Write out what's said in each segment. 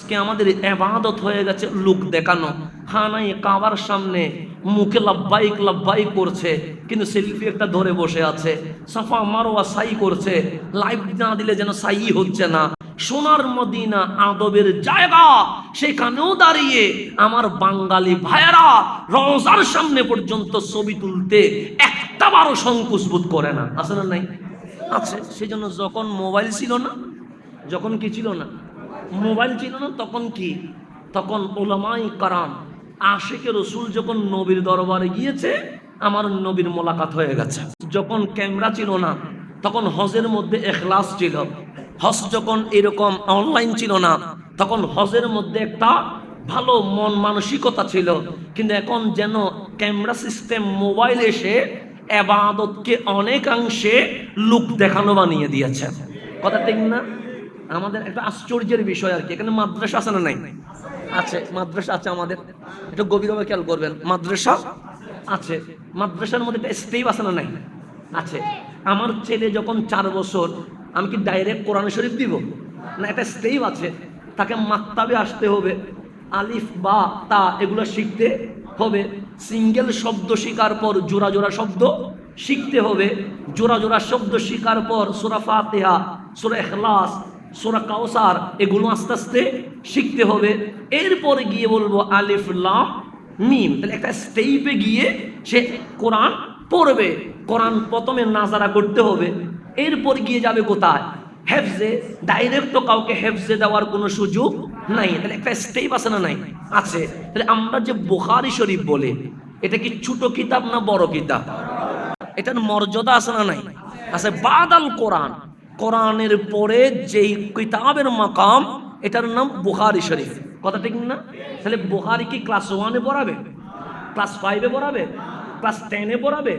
আজকে আমাদের এবাদত হয়ে গেছে লোক দেখানো। হানাই কাবার সামনে মুখে লাভবাইক লাভবাইক করছে, কিন্তু সেলফি একটা ধরে বসে আছে। সাফা মারোয়া সাই করছে লাইভ না দিলে যেন সাই হচ্ছে না। সোনার মদিনা আদবের জায়গা, সেখানেও দাঁড়িয়ে আমার বাঙালি ভাইয়েরা রওজার সামনে পর্যন্ত ছবি তুলতে একটা বারো সংকুচ বোধ করে না। আসলে নাই? আছে। সেই জন্য যখন মোবাইল ছিল না, যখন কি ছিল না মোবাইল ছিল না, তখন কি? তখন ওলামাই কারাম, আশেকে রসুল যখন নবীর দরবারে গিয়েছে, আমার নবীর মোলাকাত হয়ে গেছে। যখন ক্যামেরা ছিল না, তখন হজের মধ্যে এখলাস ছিল। হজ যখন এরকম অনলাইন ছিল না, তখন হজের মধ্যে একটা ভালো মন মানসিকতা ছিল। কিন্তু এখন যেন ক্যামেরা সিস্টেম মোবাইল এসে এবাদতকে অনেকাংশে লুক দেখানো বানিয়ে দিয়েছে। কথা ঠিক না? আমাদের একটা আশ্চর্যের বিষয় আর কি। এখানে মাদ্রাসা আছে না নাই? আছে, মাদ্রাসা আছে আমাদের। একটু গভীরভাবে খেয়াল করবেন। মাদ্রাসা আছে। মাদ্রাসার মধ্যে একটা স্টেপ আছে না নাই? আছে। আমার ছেলে যখন চার বছর, আমি কি ডাইরেক্ট কোরআন শরীফ দিব? না, একটা স্টেপ আছে। তাকে মাক্তাবে আসতে হবে। আলিফ, বা, তা এগুলো শিখতে হবে। সিঙ্গেল শব্দ শেখার পর জোড়া জোড়া শব্দ শিখতে হবে। জোড়া জোড়া শব্দ শেখার পর সোরা ফাতেহা, সোরা এখলাস সোরা কাউসার এগুলো আস্তে আস্তে শিখতে হবে। এরপরে গিয়ে বলব আলিফ, লাম, মিম। তাহলে একটা স্টেপে গিয়ে সে কোরআন পড়বে। কোরআন প্রথমে নাজারা করতে হবে। এরপর গিয়ে যাবে কোথায়? হেফজে। ডাইরেক্ট তো কাউকে হেফজে দেওয়ার কোনো সুযোগ নাই। তাহলে একটা স্টেপ আছে না নাই? আছে। তাহলে আমরা যে বুখারি শরীফ বলে, এটা কি ছোট কিতাব না বড় কিতাব? এটার মর্যাদা আছে না নাই? আছে বাদাল কোরআন। কোরআনের পরে যেই কিতাবের মাকাম, এটার নাম বুহারি শরীফ। কথা ঠিক না? তাহলে বুহারি কি ক্লাস ওয়ানে পড়াবে? ক্লাস ফাইভে পড়াবে? ক্লাস টেনে পড়াবে?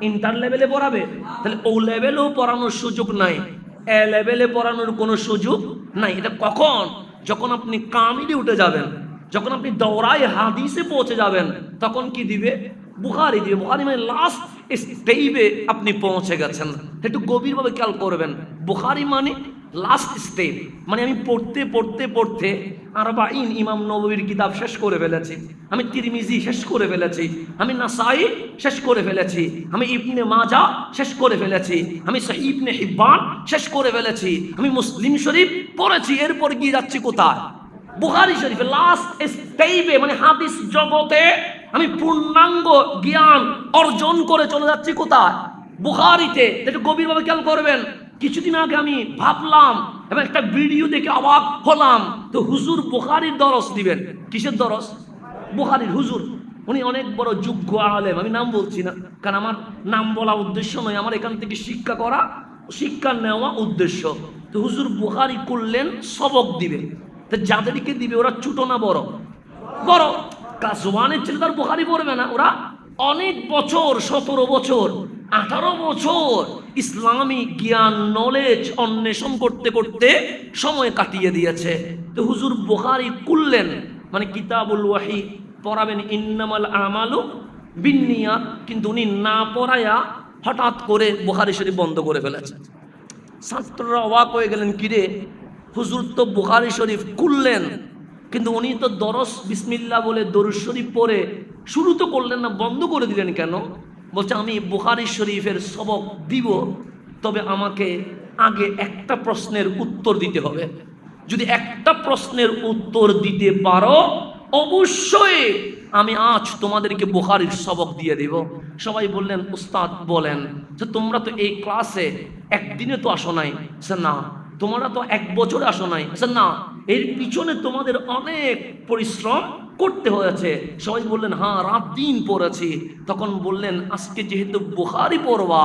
ইন্টার লেভেলে পড়াবে? তাহলে ও লেভেলেও পড়ানোর সুযোগ নাই। এ লেভেলে পড়ানোর কোনো সুযোগ নাই। এটা কখন? যখন আপনি কামিলে উঠে যাবেন। যখন আপনি দৌড়ায় হাদিসে পৌঁছে যাবেন, তখন কি দিবে? বুখারি দিবে। বুখারি মানে লাস্ট স্টেপে আপনি পৌঁছে গেছেন। একটু গভীরভাবে খেয়াল করবেন। বুখারি মানে লাস্ট স্টেপ মানে আমি পড়তে পড়তে পড়তে আরবাইন ইমাম নবীর কিতাব শেষ করে ফেলেছি। আমি তিরমিজি শেষ করে ফেলেছি। আমি নাসাই শেষ করে ফেলেছি। আমি ইবনে মাজা শেষ করে ফেলেছি। আমি ইবনে হিব্বান শেষ করে ফেলেছি। আমি মুসলিম শরীফ পড়েছি, এরপর গিয়ে যাচ্ছি কোথায়? বুহারি শরীফে লাস্ট স্টেপে মানে হাদিস জগতে আমি পূর্ণাঙ্গ জ্ঞান অর্জন করে চলে যাচ্ছি কোথায়? বুহারিতে একটু গভীরভাবে খেয়াল করবেন। কিছুদিন আগে আমি ভাবলাম এবং একটা ভিডিও দেখে অবাক হলাম। তো হুজুর বুখারির দরস দিবেন। কিসের দরস? বুখারির হুজুর। উনি অনেক বড় যোগ্য আলেম। আমি নাম বলছি না, কারণ আমার নাম বলা উদ্দেশ্য নয়। আমার এখান থেকে শিক্ষা করা, শিক্ষা নেওয়া উদ্দেশ্য। তো হুজুর বুখারি করলেন, সবক দিবে তো যাদেরকে দিবে, ওরা ছোট না বড়? বড়। ক্লাস ওয়ানের ছেলে তার বুখারি পড়বে না। ওরা অনেক বছর, সতেরো বছর আঠারো বছর ইসলামী জ্ঞান নলেজ অন্বেষণ করতে করতে সময় কাটিয়ে দিয়েছে। তো হুজুর বোহারি কুললেন মানে কিতাবুল ওয়াহি পড়াবেন, ইন্নামাল আমালু বিন্নিয়া, কিন্তু উনি না পড়ায়া হঠাৎ করে বোহারি শরীফ বন্ধ করে ফেলেছে। ছাত্ররা অবাক হয়ে গেলেন, কিরে, হুজুর তো বোহারি শরীফ খুললেন, কিন্তু উনি তো দরস বিসমিল্লা বলে দরুদ শরীফ পড়ে শুরু তো করলেন না, বন্ধ করে দিলেন কেন? বলছে, আমি বুখারি শরীফের সবক দিব, তবে আমাকে আগে একটা প্রশ্নের উত্তর দিতে হবে। যদি একটা প্রশ্নের উত্তর দিতে পারো, অবশ্যই আমি আজ তোমাদেরকে বুখারির সবক দিয়ে দেব। সবাই বললেন, উস্তাদ, বলেন যে তোমরা তো এই ক্লাসে একদিনে তো আসো নাই? না, তোমরা তো এক বছরে আসো নাই। না, এর পিছনে তোমাদের অনেক পরিশ্রম করতে হয়েছে। সবাই বললেন হ্যাঁ রাত দিন পড়েছি। তখন বললেন, আজকে যেহেতু বুহারি পড়বা,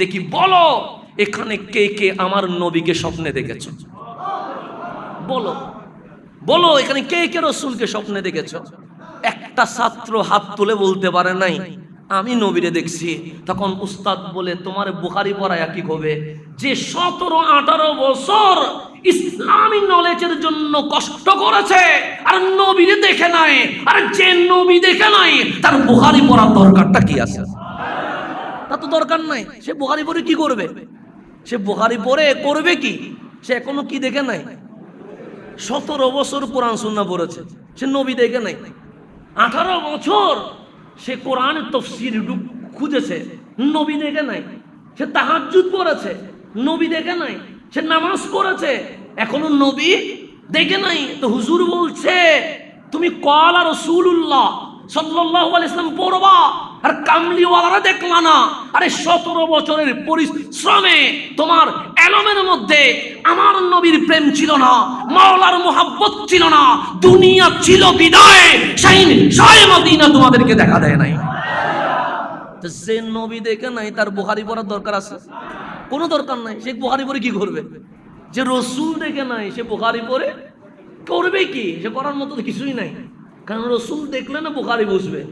দেখি বলো, এখানে কে কে আমার নবীকে স্বপ্নে দেখেছ? বলো বলো, এখানে কে কে রসুলকে স্বপ্নে দেখেছ? একটা ছাত্র হাত তুলে বলতে পারে নাই, আমি নবীরে দেখছি। তখন উস্তাদ বলে, তোমার বুহারি পড়ায় কি হবে। যে সতেরো আঠারো বছর ইসলামী নলেজের জন্য কষ্ট করেছে। আর নবীরে দেখে নাই, আর যে নবী দেখে নাই, তার বুখারি পড়ার দরকারটা কি আছে? তা তো দরকার নাই, সে বুখারি পড়ে কি করবে? সে বুখারি পড়ে, করবে কি? সে এখনও কি দেখে নাই? সতেরো বছর কোরআন সুন্না পড়েছে, সে নবী দেখে নাই। আঠারো বছর সে কোরআনের তফসির খুঁজেছে, নবী দেখে নাই। সে তাহাজুদ পড়েছে, নবী দেখে নাই। সে নামাজ পড়েছে। এখনও নবী দেখে নাই। তো হুজুর বলছে, তুমি কল কলা রসুল্লাহ সাল্লাহ ইসলাম পড়বা, আর কামলিওয়ালারা দেখলা না। আরে সতেরো বছরের পরিশ্রমে তোমার এলমের মধ্যে আমার নবীর প্রেম ছিল না, মাওলার মোহাব্বত ছিল না, দুনিয়া ছিল বিদায়। শাইন শাহে মদিনা তোমাদেরকে দেখা দেয় নাই। যে নবী দেখে নাই, তার বুহারি পড়ার দরকার আছে। দরকার নাই, সে বুহারি পরে কি করবে? যে রসুল দেখে নাই, সে বুহারি পরে করবে কি? সে করার মতো কিছুই নাই। কারণ রসুল দেখলে না বুখারি বসবে।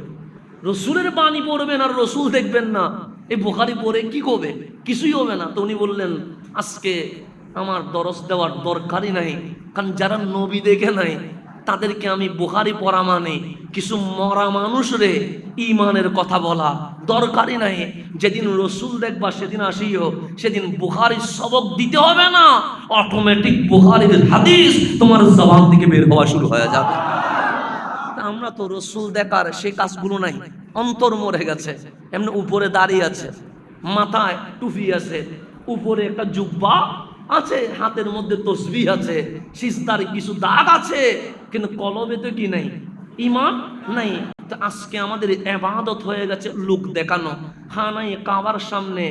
রসুলের বাণী পড়বেন আর রসুল দেখবেন না। এই বুখারি পড়ে কি করবে? কিছুই হবে না। তো উনি বললেন, আজকে আমার দরস দেওয়ার দরকারই নাই। কারণ যারা নবী দেখে নাই তাদেরকে আমি বুহারি পড়া মানে কিছু মরা মানুষ রে ইমানের কথা বলা। দরকারই নাই। যেদিন রসুল দেখবা, সেদিন আসিও। সেদিন বুখারির সবক দিতে হবে না। অটোমেটিক বুহারির হাদিস তোমার জবান থেকে বের হওয়া শুরু হয়ে যাবে। আমরা তো রসুল দেখার সেই কাজগুলো নাই। অন্তর মরে গেছে। এমনি উপরে দাঁড়িয়ে আছে। মাথায় টুপি আছে। উপরে একটা জুব্বা আছে, হাতের মধ্যে তসবি আছে সিস্তার কিছু দাগ আছে, কিন্তু কলবে তো কি নাই? ইমান নাই। আজকে আমাদের এবাদত হয়ে গেছে লোক দেখানো। হানাই কাবার সামনে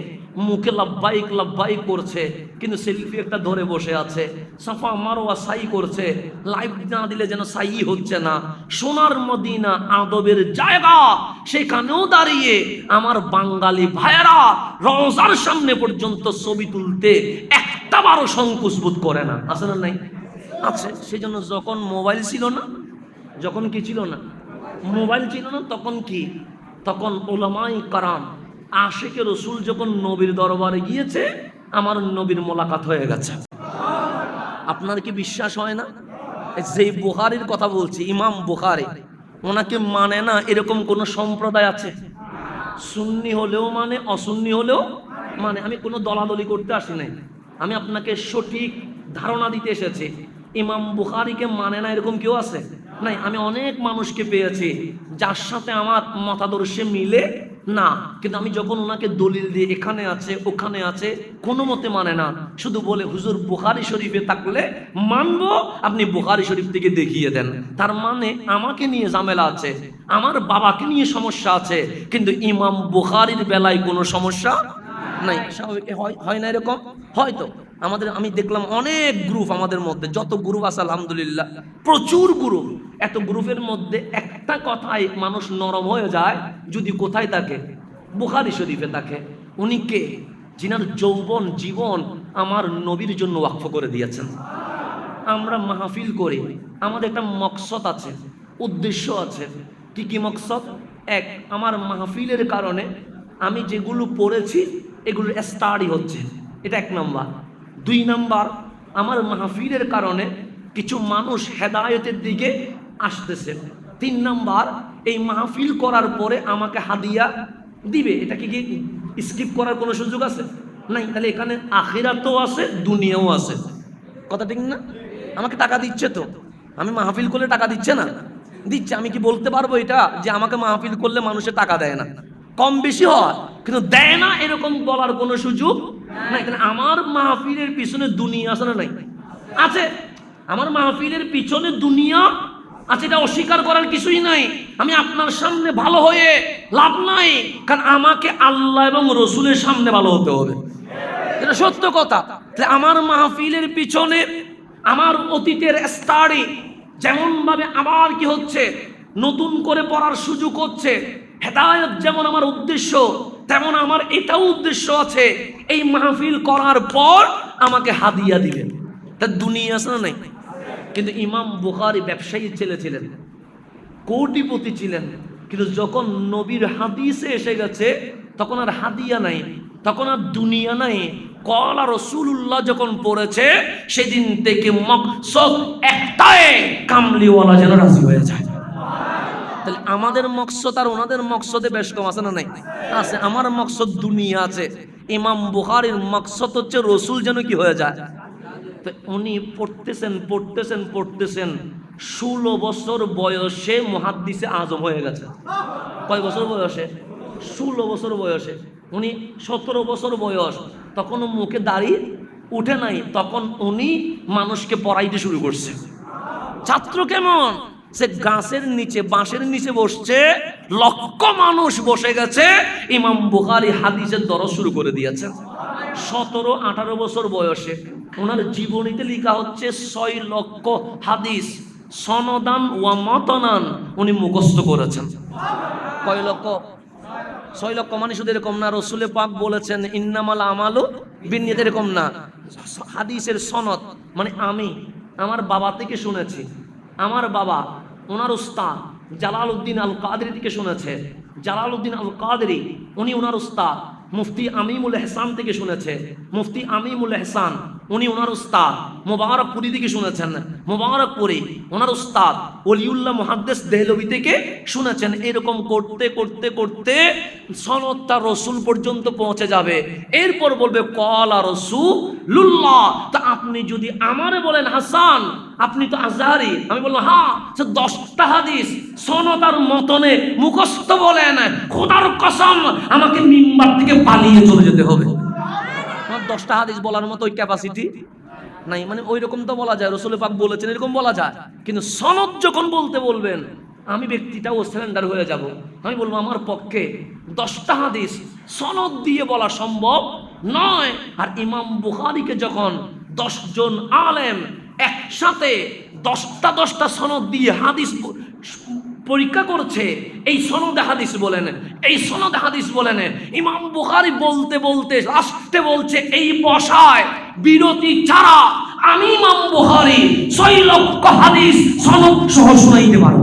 মুখে লাভবাইক লাভবাইক করছে, কিন্তু সেলফি একটা ধরে বসে আছে। সাফা মারোয়া সাই করছে। লাইভ না দিলে যেন সাই হচ্ছে না। সোনার মদিনা আদবের জায়গা, সেখানেও দাঁড়িয়ে আমার বাঙালি ভাইয়েরা রওজার সামনে পর্যন্ত ছবি তুলতে একটা বারো সংকোচ বোধ করে না। আছে না নাই? আছে। সেই জন্য যখন মোবাইল ছিল না, যখন কি ছিল না? মোবাইল ছিল না, তখন কি? তখন ওলামাই কারাম, আশেকে রসুল যখন নবীর দরবারে গিয়েছে, আমার নবীর মোলাকাত হয়ে গেছে। আপনার কি বিশ্বাস হয় না? যেই বুহারির কথা বলছি, ইমাম বুহারি ওনাকে মানে না এরকম কোন সম্প্রদায় আছে? সুন্নি হলেও মানে অসুন্নি হলেও মানে। আমি কোনো দলাদলি করতে আসি নাই। আমি আপনাকে সঠিক ধারণা দিতে এসেছি। ইমাম বুখারিকে মানে না এরকম কেউ আছে? নাই, আমি অনেক মানুষকে পেয়েছি যার সাথে আমার মতাদর্শে মিলে না। কিন্তু আমি যখন ওনাকে দলিল দিয়ে এখানে আছে, ওখানে আছে, কোনো মতে মানে না। শুধু বলে, হুজুর, বুখারি শরীফে থাকলে মানবো, আপনি বুখারি শরীফ থেকে দেখিয়ে দেন। তার মানে আমাকে নিয়ে ঝামেলা আছে, আমার বাবাকে নিয়ে সমস্যা আছে। কিন্তু ইমাম বুখারির বেলায় কোনো সমস্যা নাই। হয় হয় না এরকম? হয়তো। আমাদের, আমি দেখলাম অনেক গ্রুপ আমাদের মধ্যে, যত গ্রুপ আছে, আলহামদুলিল্লাহ, প্রচুর গ্রুপ এত গ্রুপের মধ্যে একটা কথায় মানুষ নরম হয়ে যায়, যদি কোথায় থাকে? বুখারি শরীফে থাকে। উনি কে? যিনার যৌবন, জীবন আমার নবীর জন্য ওয়াকফ করে দিয়েছেন। আমরা মাহফিল করি। আমাদের একটা মকসদ আছে, উদ্দেশ্য আছে। কি কি মকসদ? এক, আমার মাহফিলের কারণে আমি যেগুলো পড়েছি এগুলো স্টাডি হচ্ছে। এটা এক নাম্বার। দুই নাম্বার আমার মাহফিলের কারণে কিছু মানুষ হেদায়তের দিকে আসতেছে। তিন নাম্বার, এই মাহফিল করার পরে আমাকে হাদিয়া দিবে। এটা কি কি স্কিপ করার কোনো সুযোগ আছে? নাই, তাহলে এখানে আখিরাতও আছে, দুনিয়াও আছে। কথা ঠিক না? আমাকে টাকা দিচ্ছে তো। আমি মাহফিল করলে টাকা দিচ্ছে না? দিচ্ছে, আমি কি বলতে পারব এটা? যে আমাকে মাহফিল করলে মানুষের টাকা দেয় না। কম বেশি হয়। কিন্তু দেয় না, এরকম বলার কোনো সুযোগ নাই। তাহলে আমার মাহফিলের পিছনে দুনিয়া আছে না নাই? আছে। আমার মাহফিলের পিছনে দুনিয়া আছে, এটা অস্বীকার করার কিছুই নাই। আমি আপনার সামনে ভালো হয়ে লাভ নাই, কারণ আমাকে আল্লাহ এবং রসুলের সামনে ভালো হতে হবে। এটা সত্য কথা। আমার মাহফিলের পিছনে আমার অতীতের স্টাডি যেমন ভাবে আবার কি হচ্ছে, নতুন করে পড়ার সুযোগ হচ্ছে হেদায়ত যেমন আমার উদ্দেশ্য, তেমন আমার এটাও উদ্দেশ্য আছে। এই মাহফিল করার পর আমাকে হাদিয়া দিলেন। তা দুনিয়া আছে না নাই? কিন্তু ইমাম বুখারি ব্যবসায়ী ছেলে ছিলেন, কোটিপতি ছিলেন। কিন্তু যখন নবীর হাদিসে এসে গেছে, তখন আর হাদিয়া নাই, তখন আর দুনিয়া নাই। কলা রসুল্লাহ যখন পড়েছে, সেদিন থেকে মকসদ একটাই কামলিওয়ালা যেন রাজি হয়ে যায়। তাহলে আমাদের মকসদ আর ওনাদের মকসদে বেশ কম আছে না নাই? আছে, আমার মকসদ দুনিয়া আছে। ইমাম বুখারির মকসদ হচ্ছে রসুল যেন কি হয়ে যায়। তো উনি পড়তেছেন পড়তেছেন পড়তেছেন, ষোলো বছর বয়সে মহাদ্দিসে আজম হয়ে গেছে। কয় বছর বয়সে? ষোলো বছর বয়সে। উনি সতেরো বছর বয়স। তখন মুখে দাড়ি উঠে নাই। তখন উনি মানুষকে পড়াইতে শুরু করছে। ছাত্র কেমন? সে গাছের নিচে, বাঁশের নিচে বসছে, লক্ষ মানুষ বসে গেছে। ইমাম বুখারি হাদিসের দরজ শুরু করে দিয়েছেন সতেরো, আঠারো বছর বয়সে ওনার জীবনীতে লেখা হচ্ছে, ছয় লক্ষ হাদিস, সনদান ওয়া মতনান উনি মুখস্থ করেছেন। কয় লক্ষ? ছয় লক্ষ মানে শুধু এরকম না, রসুলে পাক বলেছেন, ইন্নামাল আমালু বিনিয়ত, এরকম না। হাদিসের সনদ মানে আমি, আমার বাবা থেকে শুনেছি আমার বাবা, ওনার উস্তাদ জালাল উদ্দিন আল কাদরি থেকে শুনেছে। জালাল উদ্দিন আল কাদরি উনি ওনার উস্তাদ। মুফতি আমিমুল এহসান থেকে শুনেছে। মুফতি আমিমুল এহসান, উনি ওনার উস্তাদ। মোবারকপুরি থেকে শুনেছেন। মোবারকপুরি ওনার উস্তাদ অলিউল্লাহ মহাদ্দেস দেহলবি থেকে শুনেছেন। এরকম করতে করতে করতে সনদটা রসুল পর্যন্ত পৌঁছে যাবে। এরপর বলবে, কল কলা রসুল্লাহ তা আপনি যদি আমারে বলেন, হাসান, আপনি তো আজহারি। আমি বললাম হ্যাঁ সে দশটা হাদিস সনতার মতনে মুখস্থ বলেন। খোদার কসম, আমাকে মিম্বার থেকে পালিয়ে চলে যেতে হবে। আমার দশটা হাদিস বলার মতো ওই ক্যাপাসিটি নাই। মানে ওই রকম তো বলা যায়, রসুল পাক বলেছেন, এরকম বলা যায়। কিন্তু সনদ যখন বলতে বলবেন, আমি ব্যক্তিটাও সিলিন্ডার হয়ে যাব। আমি বলব, আমার পক্ষে দশটা হাদিস সনদ দিয়ে বলা সম্ভব নয়। আর ইমাম বুখারিকে যখন দশজন আলেম একসাথে দশটা দশটা সনদ দিয়ে হাদিস পরীক্ষা করছে। এই সনদ হাদিস বলেন। এই সনদ হাদিস বলেন। ইমাম বুখারি বলতে বলতে আসতে বলছে, এই বসায় বিরতি ছাড়া আমি ইমাম বুখারি ছয় লক্ষ হাদিস সনদ সহ শুনাইতে পারব।